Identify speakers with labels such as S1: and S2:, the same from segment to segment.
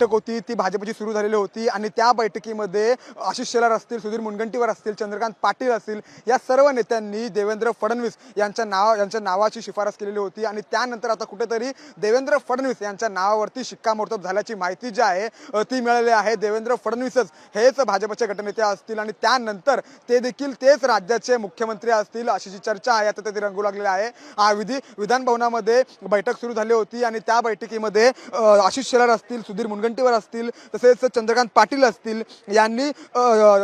S1: बैठक होती ती भाजपची सुरू झालेली होती आणि त्या बैठकीमध्ये आशिष शेलार असतील सुधीर मुनगंटीवार असतील चंद्रकांत पाटील असतील या सर्व नेत्यांनी देवेंद्र फडणवीस यांच्या नाव यांच्या नावाची शिफारस केलेली होती आणि त्यानंतर आता कुठेतरी देवेंद्र फडणवीस यांच्या नावावरती शिक्कामोर्तब झाल्याची माहिती जी आहे ती मिळालेली आहे. देवेंद्र फडणवीसच हेच भाजपचे गटनेते असतील आणि त्यानंतर ते देखील तेच राज्याचे मुख्यमंत्री असतील अशी जी चर्चा आहे आता ते रंगू लागलेली आहे. विधी विधानभवनामध्ये बैठक सुरू झाली होती आणि त्या बैठकीमध्ये आशिष शेलार असतील सुधीर मुनगंटीवार असतील तसेच चंद्रकांत पाटील असतील यांनी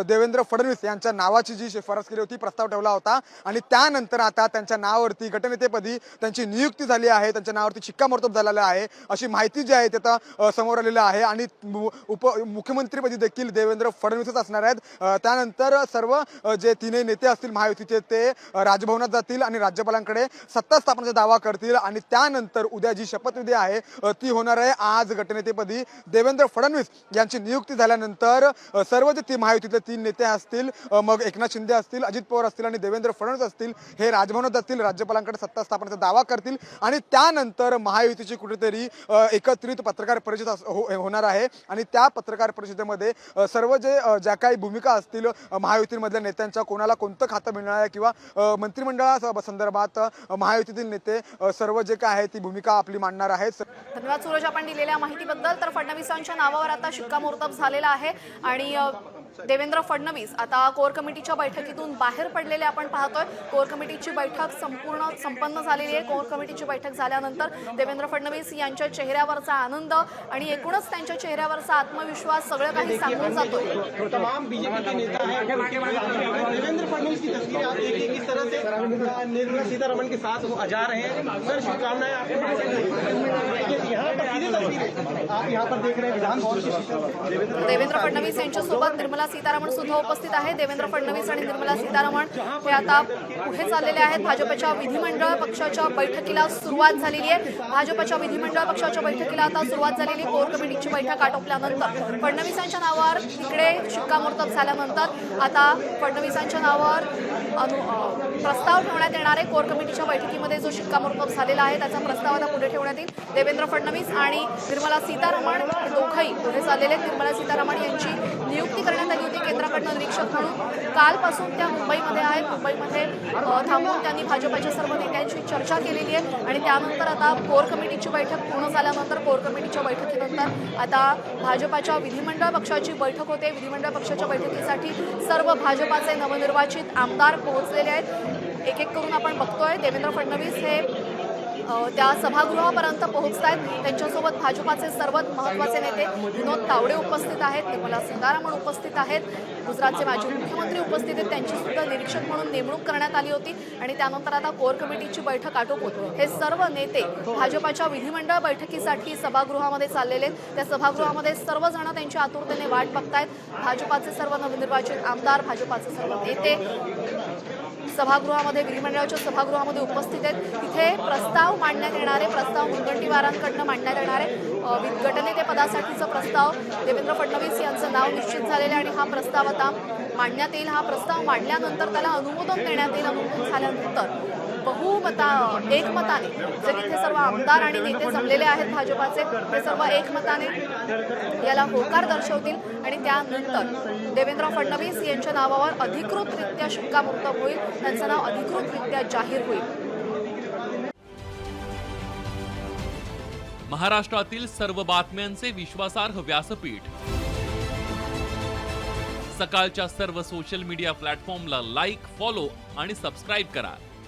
S1: देवेंद्र फडणवीस यांच्या नावाची जी शिफारस केली होती प्रस्ताव ठेवला होता. आणि त्यानंतर आता त्यांच्या नावावरती गटनेतेपदी त्यांची नियुक्ती झाली आहे त्यांच्या नावावरती शिक्कामोर्तब झालेलं आहे अशी माहिती जी आहे ती आता समोर आलेली आहे. आणि मु- उप मुख्यमंत्रीपदी देखील देवेंद्र फडणवीसच असणार आहेत. त्यानंतर सर्व जे तीनही नेते असतील महायुतीचे ते राजभवनात जातील आणि राज्यपालांकडे सत्ता स्थापनेचा दावा करतील. आणि त्यानंतर उद्या जी शपथविधी आहे ती होणार आहे. आज गटनेतेपदी देवेंद्र फडणवीस यांची नियुक्ती झाल्यानंतर सर्व जे ती महायुतीतले तीन नेते असतील मग एकनाथ शिंदे असतील अजित पवार असतील आणि देवेंद्र फडणवीस असतील हे राजभवनात असतील राज्यपालांकडे सत्ता स्थापनेचा दावा करतील आणि त्यानंतर महायुतीची कुठेतरी एकत्रित पत्रकार परिषद हो- होणार आहे आणि त्या पत्रकार परिषदेमध्ये सर्व जे ज्या काही भूमिका असतील महायुतीमधल्या नेत्यांच्या कोणाला कोणतं खातं मिळणार आहे किंवा मंत्रिमंडळा संदर्भात महायुतीतील नेते सर्व जे काय आहे ती भूमिका आपली मांडणार आहेत.
S2: धन्यवाद सूरज आपण दिलेल्या माहितीबद्दल. तर फडणवीसांच्या नावावर आता शिक्कामोर्तब झालेला आहे. आणि देवेंद्र फडणवीस आता कोर कमिटीच्या बैठकीतून बाहेर पडलेले आपण पाहतोय. कोर कमिटीची बैठक संपूर्ण संपन्न झालेली आहे. कोर कमिटीची बैठक झाल्यानंतर देवेंद्र फडणवीस यांच्या चेहऱ्यावरचा आनंद आणि एकूणच त्यांच्या चेहऱ्यावरचा आत्मविश्वास सगळं काही सांगून जातोय.
S3: तमाम बीजेपी की तस्वीरें आप देखिए किस तरह से निर्मला सीतारमण के साथ वो जा रहे हैं। सर शुभकामनाएं आपको। यहाँ पर सीधे तस्वीरें। आप यहाँ पर देख रहे विधान भवन की शीशा देवेंद्र
S2: फडणवीस यांच्यासोबत निर्मला सीतारामन सुद्धा उपस्थित आहे देवेंद्र फडणवीस आणि निर्मला सीतारामन हे आता पुढे चाललेले आहेत. भाजपच्या विधिमंडळ पक्षाच्या बैठकीला सुरुवात झालेली आहे. भाजपच्या विधिमंडळ पक्षाच्या बैठकीला आता सुरुवात झालेली. आहे. कोर कमिटीची बैठक आटोपल्यानंतर फडणवीसांच्या नावावर तिकडे शिक्कामोर्तब झाल्यानंतर आता फडणवीसांच्या नावावर प्रस्ताव ठेवण्यात येणार आहे. कोर कमिटीच्या बैठकीमध्ये जो शिक्कामोर्तब झालेला आहे त्याचा प्रस्ताव आता पुढे ठेवण्यात येईल. देवेंद्र फडणवीस आणि निर्मला सीतारमण सीतारामन दोघंही पुढे झालेले आहेत. निर्मला सीतारामन यांची नियुक्ती करण्यात आली होती केंद्राकडनं निरीक्षक म्हणून. कालपासून त्या मुंबईमध्ये आहेत. मुंबईमध्ये थांबून त्यांनी भाजपाच्या सर्व नेत्यांशी चर्चा केलेली आहे. आणि त्यानंतर आता कोर कमिटीची बैठक पूर्ण झाल्यानंतर कोर कमिटीच्या बैठकीनंतर आता भाजपाच्या विधिमंडळ पक्षाची बैठक होते. विधिमंडळ पक्षाच्या बैठकीसाठी सर्व भाजपाचे नवनिर्वाचित आमदार पोहोचलेले आहेत. एक एक करून आपण बघतोय. देवेंद्र फडणवीस हे त्या सभागृहापर्यंत पोहोचत आहेत त्यांच्यासोबत भाजपाचे सर्वात महत्त्वाचे नेते विनोद तावडे उपस्थित आहेत निर्मला सीतारामन उपस्थित आहेत. गुजरातचे माजी मुख्यमंत्री उपस्थित आहेत. त्यांची सुद्धा निरीक्षक म्हणून नेमणूक करण्यात आली होती आणि त्यानंतर आता कोर कमिटीची बैठक आटोपून हे सर्व नेते भाजपाच्या विधिमंडळ बैठकीसाठी सभागृहामध्ये चाललेले आहेत. त्या सभागृहामध्ये सर्वजण त्यांच्या आतुरतेने वाट बघतायत. भाजपाचे सर्व नवनिर्वाचित आमदार भाजपाचे सर्व नेते सभागृहामध्ये विधिमंडळाच्या सभागृहामध्ये उपस्थित आहेत. तिथे प्रस्ताव मांडण्यात येणारे प्रस्ताव मुनगंटीवारांकडनं मांडण्यात येणारे गटनेते पदासाठीचा प्रस्ताव देवेंद्र फडणवीस यांचं नाव निश्चित झालेलं आहे आणि हा प्रस्ताव आता मांडण्यात येईल. हा प्रस्ताव मांडल्यानंतर त्याला अनुमोदन देण्यात येईल अनुमोदन झाल्यानंतर. बहुमता एकमताने जे तिथे सर्व आमदार आणि नेते जमलेले आहेत भाजपाचे ते सर्व एकमताने याला होकार दर्शवतील. आणि त्यानंतर देवेंद्र फडणवीस यांच्या नावावर अधिकृतरित्या शिक्कामोर्तब होईल. त्यांचं नाव अधिकृतरित्या जाहीर होईल.
S4: महाराष्ट्रातील सर्व बातम्यांचे विश्वासार्ह व्यासपीठ. सकाळच्या सर्व सोशल मीडिया प्लॅटफॉर्मला लाईक फॉलो आणि सबस्क्राईब करा.